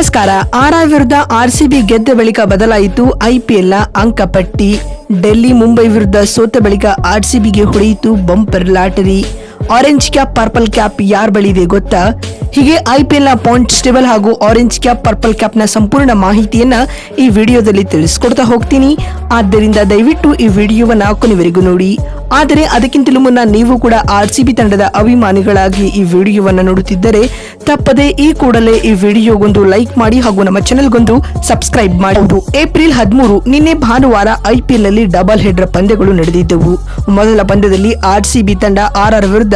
ನಮಸ್ಕಾರ. ಆರಾ ವಿರುದ್ಧ ಆರ್ಸಿಬಿ ಗೆದ್ದ ಬಳಿಕ ಬದಲಾಯಿತು ಐಪಿಎಲ್ನ ಅಂಕಪಟ್ಟಿ ಡೆಲ್ಲಿ ಮುಂಬೈ ವಿರುದ್ಧ ಸೋತ ಬಳಿಕ ಆರ್ಸಿಬಿಗೆ ಹೊಡೆಯಿತು bumper lottery. Orange cap, purple cap ಯಾರ್ ಬಳಿ ಇದೆ ಗೊತ್ತಾ? ಹೀಗೆ ಐಪಿಎಲ್ನ ಪಾಯಿಂಟ್ಸ್ ಟೇಬಲ್ ಹಾಗೂ ಆರೆಂಜ್ ಕ್ಯಾಪ್, ಪರ್ಪಲ್ ಕ್ಯಾಪ್ನ ಸಂಪೂರ್ಣ ಮಾಹಿತಿಯನ್ನ ಈ ವಿಡಿಯೋದಲ್ಲಿ ತಿಳಿಸ್ಕೊಡ್ತಾ ಹೋಗ್ತೀನಿ. ಆದ್ದರಿಂದ ದಯವಿಟ್ಟು ಈ ವಿಡಿಯೋವನ್ನು ಕೊನೆವರೆಗೂ ನೋಡಿ. ಆದರೆ ಅದಕ್ಕಿಂತಲೂ ಮುನ್ನ ನೀವು ಕೂಡ ಆರ್ ತಂಡದ ಅಭಿಮಾನಿಗಳಾಗಿ ಈ ವಿಡಿಯೋವನ್ನು ನೋಡುತ್ತಿದ್ದರೆ ತಪ್ಪದೆ ಈ ಕೂಡಲೇ ಈ ವಿಡಿಯೋಗೊಂದು ಲೈಕ್ ಮಾಡಿ ಹಾಗೂ ನಮ್ಮ ಚಾನೆಲ್ಗೊಂದು ಸಬ್ಸ್ಕ್ರೈಬ್ ಮಾಡುವುದು ಏಪ್ರಿಲ್ ಹದಿಮೂರು ನಿನ್ನೆ ಭಾನುವಾರ ಐಪಿಎಲ್ನಲ್ಲಿ ಡಬಲ್ ಹೆಡ್ರ ಪಂದ್ಯಗಳು ನಡೆದಿದ್ದವು. ಮೊದಲ ಪಂದ್ಯದಲ್ಲಿ ಆರ್ ತಂಡ ಆರ್ ಆರ್ ವಿರುದ್ಧ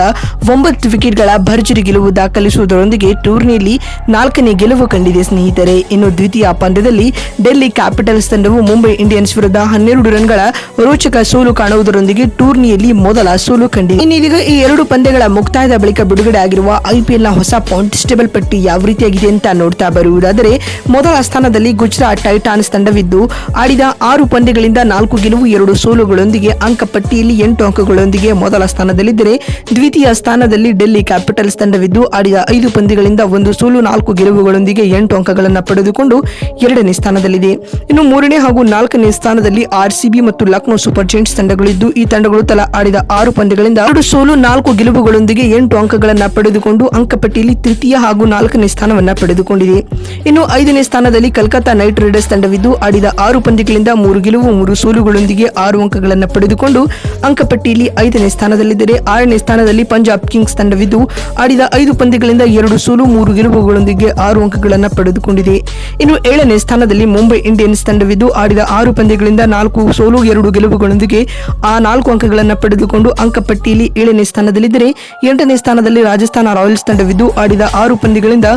ಒಂಬತ್ತು ವಿಕೆಟ್ಗಳ ಭರ್ಜರಿ ಗೆಲುವು ದಾಖಲಿಸುವುದರೊಂದಿಗೆ ಟೂರ್ನಿಯಲ್ಲಿ ನಾಲ್ಕನೇ ಗೆಲುವು ಕಂಡಿದೆ ಸ್ನೇಹಿತರೆ. ಇನ್ನು ದ್ವಿತೀಯ ಪಂದ್ಯದಲ್ಲಿ ಡೆಲ್ಲಿ ಕ್ಯಾಪಿಟಲ್ಸ್ ತಂಡವು ಮುಂಬೈ ಇಂಡಿಯನ್ಸ್ ವಿರುದ್ಧ ಹನ್ನೆರಡು ರನ್ಗಳ ರೋಚಕ ಸೋಲು ಕಾಣುವುದರೊಂದಿಗೆ ಟೂರ್ನಿಯಲ್ಲಿ ಮೊದಲ ಸೋಲು ಕಂಡಿದೆ. ಇನ್ನೀಗ ಈ ಎರಡು ಪಂದ್ಯಗಳ ಮುಕ್ತಾಯದ ಬಳಿಕ ಬಿಡುಗಡೆ ಆಗಿರುವ ಐಪಿಎಲ್ನ ಹೊಸ ಪಾಯಿಂಟ್ ಟೇಬಲ್ ಪಟ್ಟಿ ಯಾವ ರೀತಿಯಾಗಿದೆ ಅಂತ ನೋಡ್ತಾ ಬರುವುದಾದರೆ, ಮೊದಲ ಸ್ಥಾನದಲ್ಲಿ ಗುಜರಾತ್ ಟೈಟಾನ್ಸ್ ತಂಡವಿದ್ದು, ಆಡಿದ ಆರು ಪಂದ್ಯಗಳಿಂದ ನಾಲ್ಕು ಗೆಲುವು, ಎರಡು ಸೋಲುಗಳೊಂದಿಗೆ ಅಂಕಪಟ್ಟಿಯಲ್ಲಿ ಎಂಟು ಅಂಕಗಳೊಂದಿಗೆ ಮೊದಲ ಸ್ಥಾನದಲ್ಲಿದ್ದರೆ, ದ್ವಿತೀಯ ಸ್ಥಾನದಲ್ಲಿ ಡೆಲ್ಲಿ ಕ್ಯಾಪಿಟಲ್ಸ್ ತಂಡವಿದ್ದು, ಆಡಿದ ಐದು ಪಂದ್ಯಗಳಿಂದ ಒಂದು ಸೋಲು, ನಾಲ್ಕು ಗೆಲುವುಗಳೊಂದಿಗೆ ಎಂಟು ಅಂಕಗಳನ್ನು ಪಡೆದುಕೊಂಡು ಎರಡನೇ ಸ್ಥಾನದಲ್ಲಿದೆ. ಇನ್ನು ಮೂರನೇ ಹಾಗೂ ನಾಲ್ಕನೇ ಸ್ಥಾನದಲ್ಲಿ ಆರ್ಸಿಬಿ ಮತ್ತು ಲಕ್ನೋ ಸೂಪರ್ ಜೈಂಟ್ಸ್ ತಂಡಗಳಿದ್ದು, ಈ ತಂಡಗಳು ಆಡಿದ ಆರು ಪಂದ್ಯಗಳಿಂದ ಎರಡು ಸೋಲು, ನಾಲ್ಕು ಗೆಲುವುಗಳೊಂದಿಗೆ ಎಂಟು ಅಂಕಗಳನ್ನು ಪಡೆದುಕೊಂಡು ಅಂಕಪಟ್ಟಿಯಲ್ಲಿ ತೃತೀಯ ಹಾಗೂ ನಾಲ್ಕನೇ ಸ್ಥಾನವನ್ನ ಪಡೆದುಕೊಂಡಿದೆ. ಇನ್ನು ಐದನೇ ಸ್ಥಾನದಲ್ಲಿ ಕಲ್ಕತ್ತಾ ನೈಟ್ ರೈಡರ್ಸ್ ತಂಡವಿದ್ದು ಆಡಿದ ಆರು ಪಂದ್ಯಗಳಿಂದ ಮೂರು ಗೆಲುವು, ಮೂರು ಸೋಲುಗಳೊಂದಿಗೆ ಆರು ಅಂಕಗಳನ್ನು ಪಡೆದುಕೊಂಡು ಅಂಕಪಟ್ಟಿಯಲ್ಲಿ ಐದನೇ ಸ್ಥಾನದಲ್ಲಿದ್ದರೆ ಆರನೇ ಸ್ಥಾನದಲ್ಲಿ ಪಂಜಾಬ್ ಕಿಂಗ್ಸ್ ತಂಡವಿದ್ದು ಆಡಿದ ಐದು ಪಂದ್ಯಗಳಿಂದ ಎರಡು ಸೋಲು, ಮೂರು ಗೆಲುವುಗಳೊಂದಿಗೆ ಆರು ಅಂಕಗಳನ್ನು ಪಡೆದುಕೊಂಡಿದೆ. ಇನ್ನು ಏಳನೇ ಸ್ಥಾನದಲ್ಲಿ ಮುಂಬೈ ಇಂಡಿಯನ್ಸ್ ತಂಡವಿದ್ದು ಆಡಿದ ಆರು ಪಂದ್ಯಗಳಿಂದ ನಾಲ್ಕು ಸೋಲು, ಎರಡು ಗೆಲುವುಗಳೊಂದಿಗೆ ಆ ನಾಲ್ಕು ಅಂಕಗಳನ್ನು ಪಡೆದುಕೊಂಡು ಅಂಕಪಟ್ಟಿಯಲ್ಲಿ ಏಳನೇ ಸ್ಥಾನದಲ್ಲಿದ್ದರೆ ಎಂಟನೇ ಸ್ಥಾನದಲ್ಲಿ ರಾಜಸ್ಥಾನ ರಾಯಲ್ಸ್ ತಂಡವಿದ್ದು ಆಡಿದ ಆರು ಪಂದ್ಯಗಳಿಂದ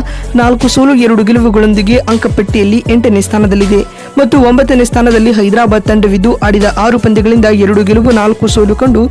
ನಾಲ್ಕು ಸೋಲು, ಎರಡು ಗೆಲುವುಗಳೊಂದಿಗೆ ಅಂಕಪಟ್ಟಿಯಲ್ಲಿ ಎಂಟನೇ ಸ್ಥಾನದಲ್ಲಿದೆ. ಮತ್ತು ಒಂಬತ್ತನೇ ಸ್ಥಾನದಲ್ಲಿ ಹೈದರಾಬಾದ್ ತಂಡವಿದ್ದು ಆಡಿದ ಆರು ಪಂದ್ಯಗಳಿಂದ ಎರಡು ಗೆಲುವು, ನಾಲ್ಕು ಸೋಲು ಕಂಡು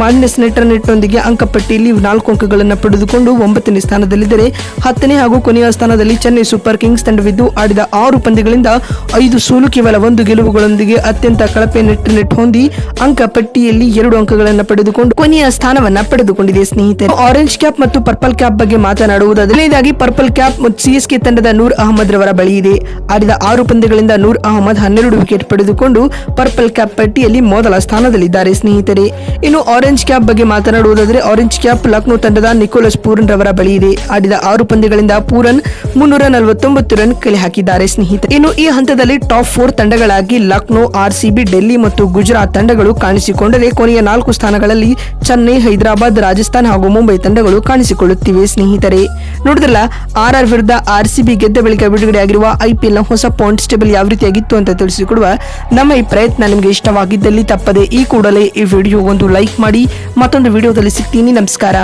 ಮಾಲ್ನೆಸ್ ನೆಟ್ಟರ್ ನೆಟ್ಟೊಂದಿಗೆ ಅಂಕಪಟ್ಟಿಯಲ್ಲಿ ನಾಲ್ಕು ಅಂಕಗಳನ್ನು ಪಡೆದುಕೊಂಡು ಒಂಬತ್ತನೇ ಸ್ಥಾನದಲ್ಲಿದ್ದರೆ ಹತ್ತನೇ ಹಾಗೂ ಕೊನೆಯ ಸ್ಥಾನದಲ್ಲಿ ಚೆನ್ನೈ ಸೂಪರ್ ಕಿಂಗ್ಸ್ ತಂಡವಿದ್ದು ಆಡಿದ ಆರು ಪಂದ್ಯಗಳಿಂದ ಐದು ಸೋಲು, ಕೇವಲ ಒಂದು ಗೆಲುವುಗಳೊಂದಿಗೆ ಅತ್ಯಂತ ಕಳಪೆ ನೆಟ್ ನೆಟ್ ಹೊಂದಿ ಅಂಕಪಟ್ಟಿಯಲ್ಲಿ ಎರಡು ಅಂಕಗಳನ್ನು ಪಡೆದುಕೊಂಡು ಕೊನೆಯ ಸ್ಥಾನವನ್ನ ಪಡೆದುಕೊಂಡಿದೆ, ಸ್ನೇಹಿತರೆ. ಆರೆಂಜ್ ಕ್ಯಾಪ್ ಮತ್ತು ಪರ್ಪಲ್ ಕ್ಯಾಪ್ ಬಗ್ಗೆ ಮಾತನಾಡುವುದಾದರೆ, ಮೊದಲನೇದಾಗಿ ಪರ್ಪಲ್ ಕ್ಯಾಪ್ ಮತ್ತು ಸಿಎಸ್ಕೆ ತಂಡದ ನೂರ್ ಅಹಮದ್ ರವರ ಬಳಿ ಇದೆ. ಆಡಿದ ಆರು ಪಂದ್ಯಗಳಿಂದ ನೂರ್ ಅಹಮದ್ ಹನ್ನೆರಡು ವಿಕೆಟ್ ಪಡೆದುಕೊಂಡು ಪರ್ಪಲ್ ಕ್ಯಾಪ್ ಪಟ್ಟಿಯಲ್ಲಿ ಮೊದಲ ಸ್ಥಾನದಲ್ಲಿದ್ದಾರೆ, ಸ್ನೇಹಿತರೆ. ಇನ್ನು ಆರೆಂಜ್ ಕ್ಯಾಪ್ ಬಗ್ಗೆ ಮಾತನಾಡುವುದಾದರೆ ಆರೆಂಜ್ ಕ್ಯಾಪ್ ಲಕ್ನೋ ತಂಡದ ನಿಕೋಲಸ್ ಪೂರನ್ ರವರ ಬಳಿ ಇದೆ. ಆಡಿದ ಆರು ಪಂದ್ಯಗಳಿಂದ ಪೂರನ್ ಮುನ್ನೂರ ನಲವತ್ತೊಂಬತ್ತು ರನ್ ಕಲೆ ಹಾಕಿದ್ದಾರೆ, ಸ್ನೇಹಿತರೆ. ಇನ್ನು ಈ ಹಂತದಲ್ಲಿ ಟಾಪ್ ಫೋರ್ ತಂಡಗಳಾಗಿ ಲಕ್ನೋ ಆರ್ಸಿಬಿ ಡೆಲ್ಲಿ ಮತ್ತು ಗುಜರಾತ್ ತಂಡಗಳು ಕಾಣಿಸಿಕೊಂಡರೆ ಕೊನೆಯ ನಾಲ್ಕು ಸ್ಥಾನಗಳಲ್ಲಿ ಚೆನ್ನೈ, ಹೈದರಾಬಾದ್, ರಾಜಸ್ಥಾನ್ ಹಾಗೂ ಮುಂಬೈ ತಂಡಗಳು ಕಾಣಿಸಿಕೊಳ್ಳುತ್ತಿವೆ. ಸ್ನೇಹಿತರೆ, ನೋಡಿದ್ರಲ್ಲ ಆರ್ ಆರ್ ವಿರುದ್ಧ ಆರ್ಸಿಬಿ ಗೆದ್ದ ಬಳಿಕ ಬಿಡುಗಡೆಯಾಗಿರುವ ಐಪಿಎಲ್ನ ಹೊಸ ಪಾಯಿಂಟ್ ಟೇಬಲ್ ಯಾವ ರೀತಿಯಾಗಿತ್ತು ಅಂತ ತಿಳಿಸಿಕೊಡುವ ನಮ್ಮ ಈ ಪ್ರಯತ್ನ ನಿಮಗೆ ಇಷ್ಟವಾಗಿದ್ದಲ್ಲಿ ತಪ್ಪದೆ ಈ ಕೂಡಲೇ ಈ ವಿಡಿಯೋ ಒಂದು ಲೈಕ್ ಮಾಡಿ ಮತ್ತೊಂದು ವಿಡಿಯೋದಲ್ಲಿ ಸಿಗ್ತೀನಿ. ನಮಸ್ಕಾರ.